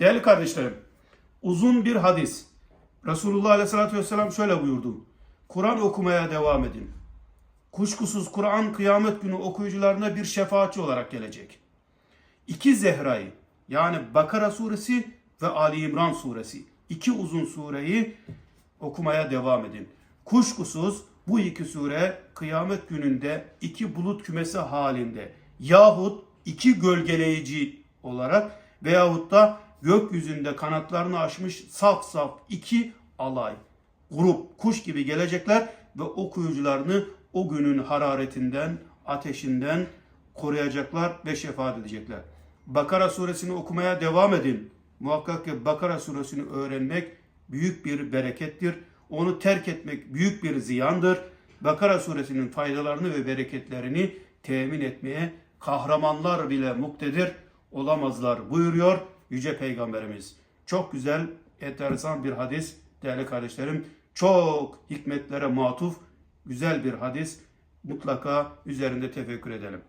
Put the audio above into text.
Değerli kardeşlerim, uzun bir hadis. Resulullah Aleyhisselatü Vesselam şöyle buyurdu. Kur'an okumaya devam edin. Kuşkusuz Kur'an kıyamet günü okuyucularına bir şefaatçi olarak gelecek. İki Zehra'yı yani Bakara suresi ve Ali İmran suresi iki uzun sureyi okumaya devam edin. Kuşkusuz bu iki sure kıyamet gününde iki bulut kümesi halinde yahut iki gölgeleyici olarak veyahut da gökyüzünde kanatlarını açmış saf saf iki alay, grup, kuş gibi gelecekler ve okuyucularını o günün hararetinden, ateşinden koruyacaklar ve şefaat edecekler. Bakara suresini okumaya devam edin. Muhakkak ki Bakara suresini öğrenmek büyük bir berekettir. Onu terk etmek büyük bir ziyandır. Bakara suresinin faydalarını ve bereketlerini temin etmeye kahramanlar bile muktedir olamazlar buyuruyor Yüce Peygamberimiz. Çok güzel, enteresan bir hadis değerli kardeşlerim. Çok hikmetlere matuf güzel bir hadis. Mutlaka üzerinde tefekkür edelim.